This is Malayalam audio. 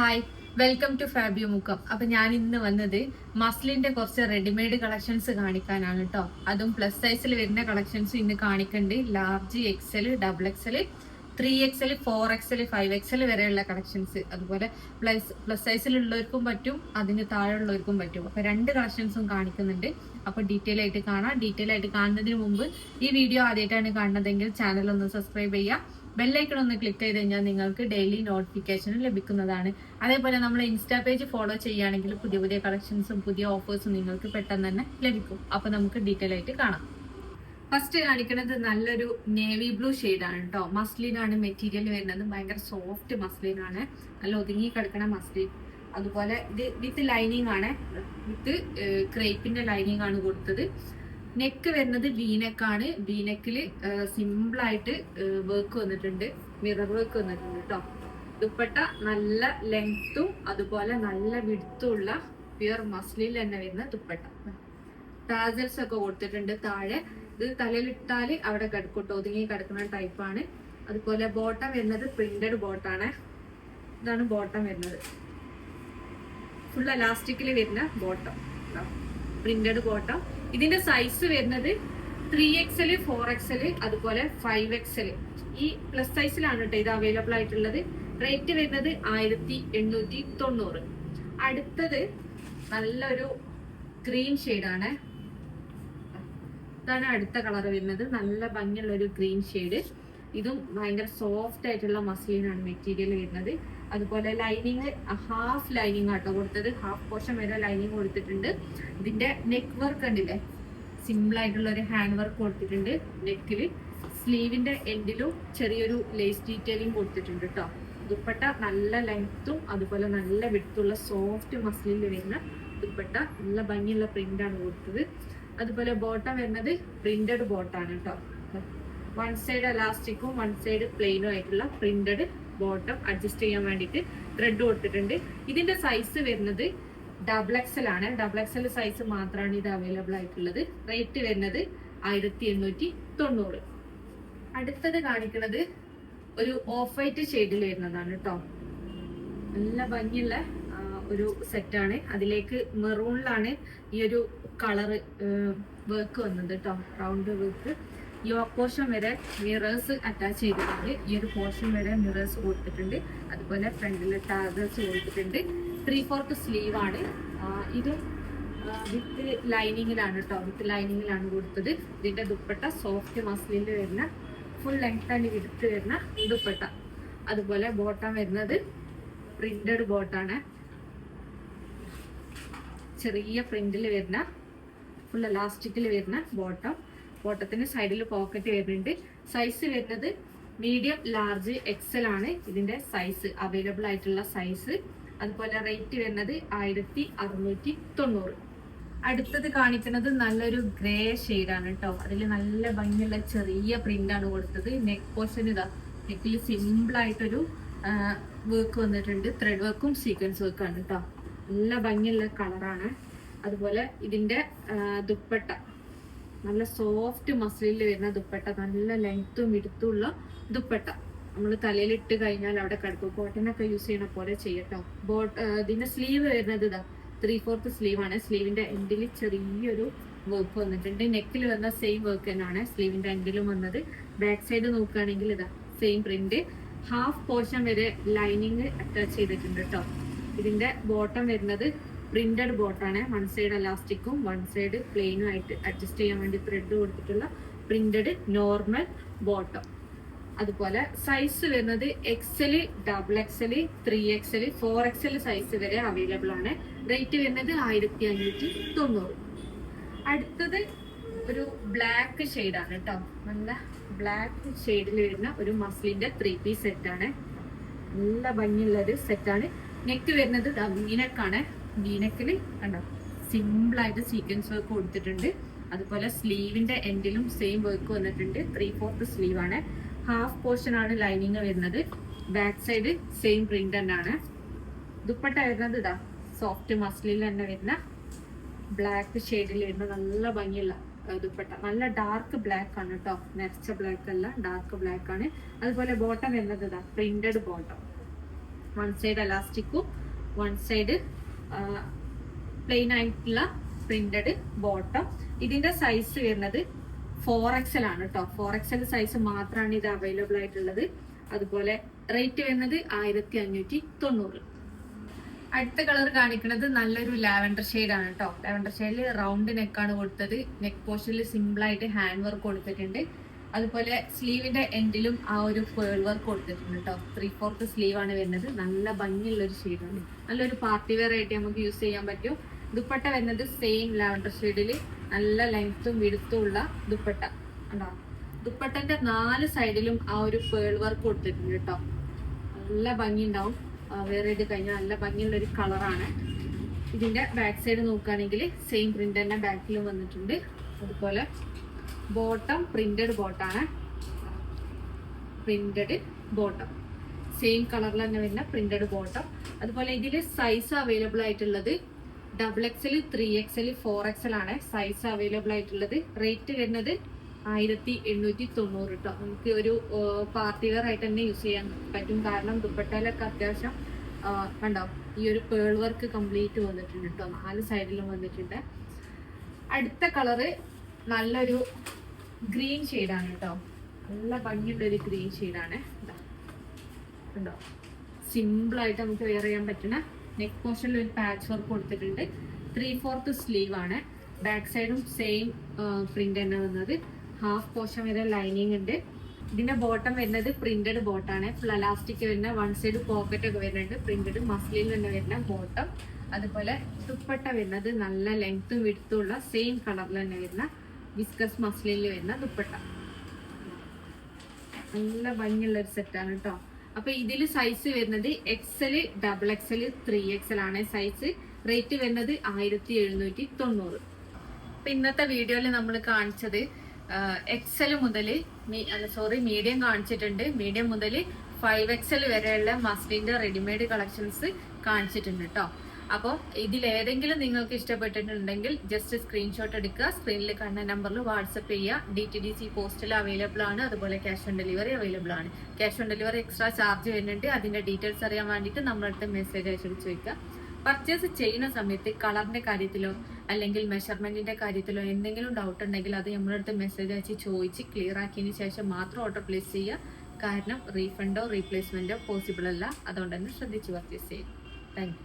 Hi welcome to Fabio Mukkam അപ്പൊ ഞാൻ ഇന്ന് വന്നത് മസ്ലിന്റെ കുറച്ച് റെഡിമെയ്ഡ് കളക്ഷൻസ് കാണിക്കാനാണ് കേട്ടോ അതും പ്ലസ് സൈസിൽ വരുന്ന കളക്ഷൻസ് ഇന്ന് കാണിക്കണ്ട്. Large XL double XL three XL four XL five XL വരെയുള്ള കളക്ഷൻസ് അതുപോലെ പ്ലസ് പ്ലസ് സൈസിലുള്ളവർക്കും പറ്റും അതിന് താഴെയുള്ളവർക്കും പറ്റും. അപ്പൊ രണ്ട് കളക്ഷൻസും കാണിക്കുന്നുണ്ട്. അപ്പൊ ഡീറ്റെയിൽ ആയിട്ട് കാണാം. ഡീറ്റെയിൽ ആയിട്ട് കാണുന്നതിന് മുമ്പ് ഈ വീഡിയോ ആദ്യമായിട്ടാണ് കാണുന്നതെങ്കിൽ ചാനൽ ഒന്ന് സബ്സ്ക്രൈബ് ചെയ്യുക. ബെല്ലൈക്കൺ ഒന്ന് ക്ലിക്ക് ചെയ്ത് കഴിഞ്ഞാൽ നിങ്ങൾക്ക് ഡെയിലി നോട്ടിഫിക്കേഷൻ ലഭിക്കുന്നതാണ്. അതേപോലെ നമ്മൾ ഇൻസ്റ്റാ പേജ് ഫോളോ ചെയ്യുകയാണെങ്കിൽ പുതിയ പുതിയ കളക്ഷൻസും പുതിയ ഓഫേഴ്സും നിങ്ങൾക്ക് പെട്ടെന്ന് തന്നെ ലഭിക്കും. അപ്പൊ നമുക്ക് ഡീറ്റെയിൽ ആയിട്ട് കാണാം. ഫസ്റ്റ് കാണിക്കുന്നത് നല്ലൊരു നേവി ബ്ലൂ ആണ് കേട്ടോ മസ്ലിനാണ് മെറ്റീരിയൽ വരുന്നത്. ഭയങ്കര സോഫ്റ്റ് മസ്ലിനാണ് നല്ല ഒതുങ്ങി കിടക്കണ മസ്ലിൻ അതുപോലെ ഇത് വിത്ത് ലൈനിങ് ആണ്. വിത്ത് ക്രേപ്പിന്റെ ലൈനിങ് ആണ് കൊടുത്തത്. നെക്ക് വരുന്നത് വീനെക്കാണ് സിമ്പിൾ ആയിട്ട് വർക്ക് വന്നിട്ടുണ്ട്. മിറർ വർക്ക് വന്നിട്ടുണ്ട് കേട്ടോ ദുപ്പട്ട നല്ല ലെങ്ത്തും അതുപോലെ നല്ല വിടുത്തും ഉള്ള പ്യുർ മസ്ലിൽ തന്നെ വരുന്ന ദുപ്പട്ട. ടാസൽസ് ഒക്കെ കൊടുത്തിട്ടുണ്ട് താഴെ. ഇത് തലയിലിട്ടാൽ അവിടെ കിടക്കൂട്ടോ ഒതുങ്ങി കിടക്കുന്ന ടൈപ്പാണ് അതുപോലെ ബോട്ടം വരുന്നത് പ്രിന്റഡ് ബോട്ടാണ് ഇതാണ് ബോട്ടം വരുന്നത്. ഫുൾ അലാസ്റ്റിക്കിൽ വരുന്ന ബോട്ടം പ്രിന്റഡ് ബോട്ടം ഇതിന്റെ സൈസ് വരുന്നത് ത്രീ എക്സൽ ഫോർ എക്സൽ അതുപോലെ ഫൈവ് എക്സൽ ഈ പ്ലസ് സൈസിലാണ് കേട്ടോ ഇത് അവൈലബിൾ ആയിട്ടുള്ളത്. റേറ്റ് വരുന്നത് ആയിരത്തി എണ്ണൂറ്റി തൊണ്ണൂറ്. അടുത്തത് നല്ലൊരു ഗ്രീൻ ആണ്. ഇതാണ് അടുത്ത കളർ വരുന്നത്. നല്ല ഭംഗിയുള്ള ഒരു ഗ്രീൻ ഷെയ്ഡ് ഇതും ഭയങ്കര സോഫ്റ്റ് ആയിട്ടുള്ള മസ്ലിനാണ് മെറ്റീരിയൽ വരുന്നത് അതുപോലെ ലൈനിങ് ഹാഫ് ലൈനിങ് ആട്ടോ കൊടുത്തത്. ഹാഫ് പോർഷൻ വരെ ലൈനിങ് കൊടുത്തിട്ടുണ്ട്. ഇതിന്റെ നെക്ക് വർക്ക് ഉണ്ടല്ലേ? സിമ്പിൾ ആയിട്ടുള്ള ഒരു ഹാൻഡ് വർക്ക് കൊടുത്തിട്ടുണ്ട് നെക്കിൽ സ്ലീവിന്റെ എൻഡിലും ചെറിയൊരു ലേസ് ഡീറ്റെയിലിംഗ് കൊടുത്തിട്ടുണ്ട് കേട്ടോ ദുപ്പട്ട നല്ല ലെങ്ത്തും അതുപോലെ നല്ല വിടുത്തുള്ള സോഫ്റ്റ് മസിലിൽ വരുന്ന ദുപ്പട്ട. നല്ല ഭംഗിയുള്ള പ്രിന്റാണ് കൊടുത്തത്. അതുപോലെ ബോട്ടം വരുന്നത് പ്രിന്റഡ് ബോട്ടാണ് കേട്ടോ വൺ സൈഡ് അലാസ്റ്റിക്കും വൺ സൈഡ് പ്ലെയിനും ആയിട്ടുള്ള പ്രിന്റഡ് ബോട്ടം അഡ്ജസ്റ്റ് ചെയ്യാൻ വേണ്ടിയിട്ട് ത്രെഡ് കൊടുത്തിട്ടുണ്ട്. ഇതിന്റെ സൈസ് വരുന്നത് ഡബിൾ എക്സൽ ആണ്. ഡബിൾ എക്സൽ സൈസ് മാത്രമാണ് ഇത് അവൈലബിൾ ആയിട്ടുള്ളത്. റേറ്റ് വരുന്നത് ആയിരത്തി എണ്ണൂറ്റി തൊണ്ണൂറ് അടുത്തത് കാണിക്കുന്നത് ഒരു ഓഫ് വൈറ്റ് ഷെയ്ഡിൽ വരുന്നതാണ് കേട്ടോ നല്ല ഭംഗിയുള്ള ഒരു സെറ്റാണ് അതിലേക്ക് മെറൂണിലാണ് ഈ ഒരു കളറ് വർക്ക് വന്നത് കേട്ടോ റൗണ്ട് വർക്ക് യോ പോർഷൻ വരെ മിറേഴ്സ് അറ്റാച്ച് ചെയ്തിട്ടുണ്ട്. ഈ ഒരു പോർഷൻ വരെ മിറേഴ്സ് കൊടുത്തിട്ടുണ്ട്. അതുപോലെ ഫ്രണ്ടിൽ ടാഗേഴ്സ് കൊടുത്തിട്ടുണ്ട്. ത്രീ ഫോർത്ത് സ്ലീവ് ആണ്. ഇത് വിത്ത് ലൈനിങ്ങിലാണ് കേട്ടോ വിത്ത് ലൈനിങ്ങിലാണ് കൊടുത്തത്. ഇതിന്റെ ദുപ്പട്ട സോഫ്റ്റ് മസ്ലിൽ വരുന്ന ഫുൾ ലെങ്ത് ആണ് വിടുത്ത് വരുന്ന ദുപ്പട്ട. അതുപോലെ ബോട്ടം വരുന്നത് പ്രിന്റഡ് ബോട്ടാണ് ചെറിയ പ്രിന്റിൽ വരുന്ന ഫുൾ എലാസ്റ്റിക്കിൽ വരുന്ന ബോട്ടം ബോട്ടത്തിന് സൈഡിൽ പോക്കറ്റ് വരുന്നുണ്ട്. സൈസ് വരുന്നത് മീഡിയം ലാർജ് എക്സൽ ആണ്. ഇതിന്റെ സൈസ് അവൈലബിൾ ആയിട്ടുള്ള സൈസ് അതുപോലെ റേറ്റ് വരുന്നത് ആയിരത്തി അറുന്നൂറ്റി തൊണ്ണൂറ് അടുത്തത് കാണിക്കുന്നത് നല്ലൊരു ഗ്രേ ആണ് കേട്ടോ അതിൽ നല്ല ഭംഗിയുള്ള ചെറിയ പ്രിന്റ് ആണ് കൊടുത്തത്. നെക്ക് പോർഷൻ ഇതാ. നെക്കിൽ സിമ്പിൾ ആയിട്ടൊരു വർക്ക് വന്നിട്ടുണ്ട്. ത്രെഡ് വർക്കും സീക്വൻസ് വർക്കും ആണ് കേട്ടോ നല്ല ഭംഗിയുള്ള കളറാണ് അതുപോലെ ഇതിന്റെ ദുപ്പട്ട. നല്ല സോഫ്റ്റ് മസിലിൽ വരുന്ന ദുപ്പട്ട നല്ല ലെങ്ത്തും വിടുത്തുള്ള ദുപ്പട്ട. നമ്മൾ തലയിൽ ഇട്ട് കഴിഞ്ഞാൽ അവിടെ കിടക്കും. കോട്ടനൊക്കെ യൂസ് ചെയ്യണ പോലെ ചെയ്യട്ടോ. ബോട്ട് ഇതിന്റെ സ്ലീവ് വരുന്നത് ഇതാ. ത്രീ ഫോർത്ത് സ്ലീവാണ് സ്ലീവിന്റെ എൻഡിൽ ചെറിയൊരു വർക്ക് വന്നിട്ടുണ്ട്. നെക്കിൽ വന്ന സെയിം വർക്ക് തന്നെയാണ് സ്ലീവിന്റെ എൻഡിലും വന്നത്. ബാക്ക് സൈഡ് നോക്കുകയാണെങ്കിൽ ഇതാ സെയിം പ്രിന്റ് ഹാഫ് പോർഷൻ വരെ ലൈനിങ് അറ്റാച്ച് ചെയ്തിട്ടുണ്ട് കേട്ടോ ഇതിന്റെ ബോട്ടം വരുന്നത് പ്രിന്റഡ് ബോട്ടാണ്. വൺ സൈഡ് അലാസ്റ്റിക്കും വൺ സൈഡ് പ്ലെയിനും ആയിട്ട് അഡ്ജസ്റ്റ് ചെയ്യാൻ വേണ്ടി ത്രെഡ് കൊടുത്തിട്ടുള്ള പ്രിന്റഡ് നോർമൽ ബോട്ടം. അതുപോലെ സൈസ് വരുന്നത് XL double XL three XL four XL size വരെ അവൈലബിൾ ആണ്. റേറ്റ് വരുന്നത് ആയിരത്തി അഞ്ഞൂറ്റി തൊണ്ണൂറ് അടുത്തത് ഒരു ബ്ലാക്ക് ആണ് കേട്ടോ നല്ല ബ്ലാക്ക് ഷെയ്ഡിൽ വരുന്ന ഒരു മസ്ലിന്റെ ത്രീ പീസ് സെറ്റ് ആണ്. നല്ല ഭംഗിയുള്ള ഒരു സെറ്റാണ് നെക്ക് വരുന്നത് വീനക്കാണ് വീനക്കിൽ കണ്ടോ? സിമ്പിൾ ആയിട്ട് സീക്വൻസ് വർക്ക് കൊടുത്തിട്ടുണ്ട്. അതുപോലെ സ്ലീവിന്റെ എൻഡിലും സെയിം വർക്ക് വന്നിട്ടുണ്ട്. ത്രീ ഫോർത്ത് സ്ലീവ് ആണ്. ഹാഫ് പോർഷൻ ആണ് ലൈനിങ് വരുന്നത്. ബാക്ക് സൈഡ് സെയിം പ്രിന്റ് തന്നെയാണ്. ദുപ്പട്ട വരുന്നത് ഇതാ. സോഫ്റ്റ് മസ്ലിൽ തന്നെ വരുന്ന ബ്ലാക്ക് ഷെയ്ഡിൽ വരുന്ന നല്ല ഭംഗിയുള്ള ദുപ്പട്ട. നല്ല ഡാർക്ക് ബ്ലാക്ക് ആണ് കേട്ടോ നെറച്ച ബ്ലാക്ക് അല്ല ഡാർക്ക് ബ്ലാക്ക് ആണ്. അതുപോലെ ബോട്ടം വരുന്നത് ഇതാ. പ്രിന്റഡ് ബോട്ടം വൺ സൈഡ് അലാസ്റ്റിക്കും വൺ സൈഡ് പ്ലെയിൻ ആയിട്ടുള്ള പ്രിന്റഡ് ബോട്ടം ഇതിന്റെ സൈസ് വരുന്നത് ഫോർ എക്സൽ ആണ് കേട്ടോ ഫോർ എക്സൽ സൈസ് മാത്രമാണ് ഇത് അവൈലബിൾ ആയിട്ടുള്ളത്. അതുപോലെ റേറ്റ് വരുന്നത് ആയിരത്തി അഞ്ഞൂറ്റി തൊണ്ണൂറ് അടുത്ത കളർ കാണിക്കുന്നത് നല്ലൊരു ലാവൻഡർ ഷെയ്ഡ് ആണ് കേട്ടോ ലാവൻഡർ ഷെയ്ഡിൽ റൗണ്ട് നെക്കാണ് കൊടുത്തത്. നെക്ക് പോർഷനിൽ സിമ്പിൾ ആയിട്ട് ഹാൻഡ് വർക്ക് കൊടുത്തിട്ടുണ്ട്. അതുപോലെ സ്ലീവിന്റെ എൻഡിലും ആ ഒരു പേൾ വർക്ക് കൊടുത്തിട്ടുണ്ട് കേട്ടോ. ത്രീ ഫോർത്ത് സ്ലീവ് ആണ് വരുന്നത്. നല്ല ഭംഗിയുള്ള ഒരു ഷെയ്ഡാണ് നല്ലൊരു പാർട്ടി വെയർ ആയിട്ട് നമുക്ക് യൂസ് ചെയ്യാൻ പറ്റും. ദുപ്പട്ട വരുന്നത് സെയിം ലാവൻഡർ ഷെയ്ഡിൽ നല്ല ലെങ്ത്തും വിടുത്തും ഉള്ള ദുപ്പട്ട. ഉണ്ടോ ദുപ്പട്ടന്റെ നാല് സൈഡിലും ആ ഒരു പേൾ വർക്ക് കൊടുത്തിട്ടുണ്ട് കേട്ടോ. നല്ല ഭംഗി ഉണ്ടാവും വേറെ ഇത് കഴിഞ്ഞാൽ നല്ല ഭംഗിയുള്ള ഒരു കളറാണ് ഇതിന്റെ ബാക്ക് സൈഡ് നോക്കുകയാണെങ്കിൽ സെയിം പ്രിന്റ് തന്നെ ബാക്കിലും വന്നിട്ടുണ്ട്. അതുപോലെ ബോട്ടം പ്രിന്റഡ് ബോട്ടാണ് പ്രിന്റഡ് ബോട്ടം സെയിം കളറിൽ തന്നെ വരുന്ന പ്രിന്റഡ് ബോട്ടം അതുപോലെ ഇതിൽ സൈസ് അവൈലബിൾ ആയിട്ടുള്ളത് double XL three XL four XL ആണ് സൈസ് അവൈലബിൾ ആയിട്ടുള്ളത്. റേറ്റ് വരുന്നത് ആയിരത്തി എണ്ണൂറ്റി തൊണ്ണൂറ് കേട്ടോ നമുക്ക് ഒരു പാർട്ടി വെയർ ആയിട്ട് തന്നെ യൂസ് ചെയ്യാൻ പറ്റും. കാരണം ദുപ്പട്ടയിലൊക്കെ അത്യാവശ്യം കണ്ടോ ഈ ഒരു പേൾ വർക്ക് കംപ്ലീറ്റ് വന്നിട്ടുണ്ട് കേട്ടോ നാല് സൈഡിലും വന്നിട്ടുണ്ട്. അടുത്ത കളറ് നല്ലൊരു ഗ്രീൻ ഷെയ്ഡാണ് കേട്ടോ നല്ല ഭംഗിയുള്ള ഒരു ഗ്രീൻ ഷെയ്ഡാണ് കണ്ടോ? സിമ്പിളായിട്ട് നമുക്ക് വെയർ ചെയ്യാൻ പറ്റുന്ന നെക്ക് പോർഷനിൽ ഒരു പാച്ച് വർക്ക് കൊടുത്തിട്ടുണ്ട്. ത്രീ ഫോർത്ത് സ്ലീവ് ആണ്. ബാക്ക് സൈഡും സെയിം പ്രിന്റ് തന്നെ വന്നത്. ഹാഫ് പോർഷൻ വരെ ലൈനിങ് ഉണ്ട്. ഇതിന്റെ ബോട്ടം വരുന്നത് പ്രിന്റഡ് ബോട്ടാണ് ഫുൾ അലാസ്റ്റിക് വരുന്ന വൺ സൈഡ് പോക്കറ്റ് ഒക്കെ വരുന്നുണ്ട്. പ്രിന്റഡ് മസ്ലിൽ തന്നെ വരുന്ന ബോട്ടം അതുപോലെ തുപ്പട്ട വരുന്നത് നല്ല ലെങ്ത്തും വിടുത്തുള്ള സെയിം കളറിൽ തന്നെ വരുന്ന വിസ്കസ് മസ്ലിനിൽ വരുന്ന ദുപ്പട്ട. നല്ല ഭംഗിയുള്ള ഒരു സെറ്റാണ് കേട്ടോ അപ്പൊ ഇതിൽ സൈസ് വരുന്നത് XL double XL three XL ആണ് സൈസ് റേറ്റ് വരുന്നത് ആയിരത്തി എഴുന്നൂറ്റി തൊണ്ണൂറ്. അപ്പൊ ഇന്നത്തെ വീഡിയോയിൽ നമ്മൾ കാണിച്ചത് എക്സൽ മുതൽ സോറി മീഡിയം കാണിച്ചിട്ടുണ്ട്. മീഡിയം മുതൽ ഫൈവ് എക്സൽ വരെയുള്ള മസ്ലിന്റെ റെഡിമെയ്ഡ് കളക്ഷൻസ് കാണിച്ചിട്ടുണ്ട് കേട്ടോ അപ്പോൾ ഇതിൽ ഏതെങ്കിലും നിങ്ങൾക്ക് ഇഷ്ടപ്പെട്ടിട്ടുണ്ടെങ്കിൽ ജസ്റ്റ് സ്ക്രീൻഷോട്ട് എടുക്കുക. സ്ക്രീനിൽ കാണുന്ന നമ്പറിൽ വാട്സപ്പ് ചെയ്യുക. ഡി ടി ഡി സി പോസ്റ്റിൽ അവൈലബിൾ ആണ്. അതുപോലെ ക്യാഷ് ഓൺ ഡെലിവറി അവൈലബിൾ ആണ്. Cash on delivery extra charge വരുന്നുണ്ട്. അതിന്റെ ഡീറ്റെയിൽസ് അറിയാൻ വേണ്ടിയിട്ട് നമ്മളടുത്ത് മെസ്സേജ് അയച്ചു ചോദിക്കുക പർച്ചേസ് ചെയ്യുന്ന സമയത്ത് കളറിന്റെ കാര്യത്തിലോ അല്ലെങ്കിൽ മെഷർമെന്റിന്റെ കാര്യത്തിലോ എന്തെങ്കിലും ഡൗട്ട് ഉണ്ടെങ്കിൽ അത് നമ്മളടുത്ത് മെസ്സേജ് അയച്ച് ചോദിച്ച് ക്ലിയർ ആക്കിയതിന് ശേഷം മാത്രം ഓർഡർ പ്ലേസ് ചെയ്യുക. കാരണം റീഫണ്ടോ റീപ്ലേസ്മെന്റോ പോസിബിൾ അല്ല. അതുകൊണ്ട് തന്നെ ശ്രദ്ധിച്ച് പർച്ചേസ് ചെയ്യും താങ്ക്